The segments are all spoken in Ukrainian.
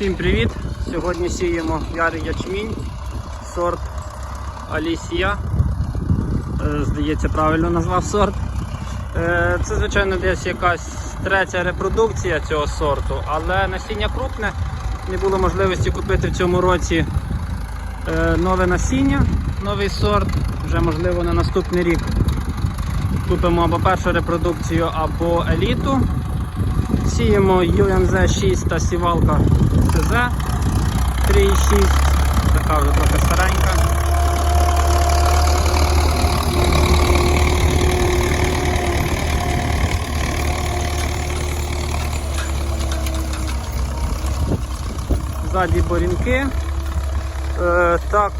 Всім привіт! Сьогодні сіємо ярий ячмінь, сорт Алісія. Е, Здається, правильно назвав сорт. Е, Це, звичайно, десь якась третя репродукція цього сорту, але насіння крупне. Не було можливості купити в цьому році е, нове насіння, новий сорт, вже можливо на наступний рік. Купимо або першу репродукцію, або еліту. Сіємо UMZ 6 та сівалка ТЗ 3,6, така вже трохи старенька. Ззаді борінки. Е, так,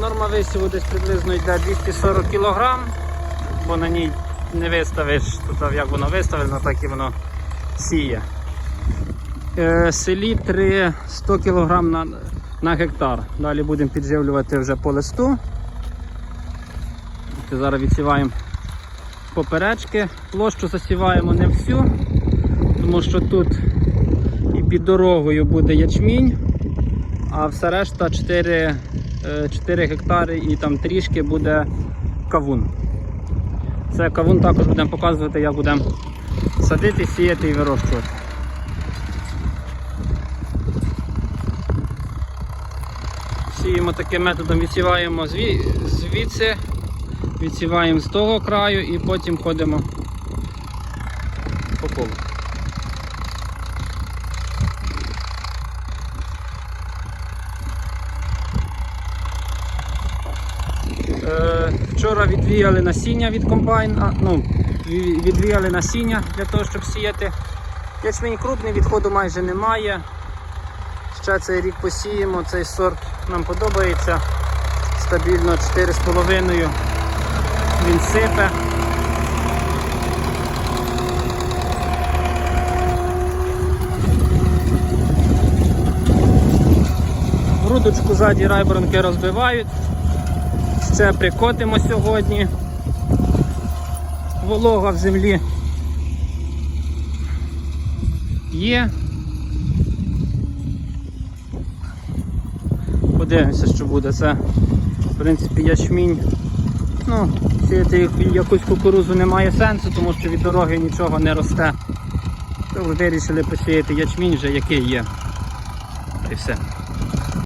норма висіву десь приблизно йде 240 кг, бо на ній не виставиш, як воно виставлено, так і воно сіє. Е, селітри 100 кг на, на гектар. Далі будемо підживлювати вже по листу. Зараз відсіваємо поперечки. Площу засіваємо не всю, тому що тут і під дорогою буде ячмінь, а все решта 4, е, 4 гектари і там трішки буде кавун. Це кавун також будемо показувати, як будемо садити, сіяти і вирощувати. Сіємо таким методом, відсіваємо звідси, відсіваємо з того краю і потім ходимо по колу. Е, Вчора відвіяли насіння від комбайна, ну, відвіяли насіння для того, щоб сіяти. Ячмінь крупний, відходу майже немає. Ще цей рік посіємо, цей сорт нам подобається. Стабільно 4,5 він сипе. Грудочку ззаді райборонки розбивають. Ще прикотимо сьогодні. Волога в землі є. Подивимося, що буде. Це, в принципі, ячмінь. Ну, сіяти якусь кукурузу немає сенсу, тому що від дороги нічого не росте. То вирішили посіяти ячмінь вже який є. Й все.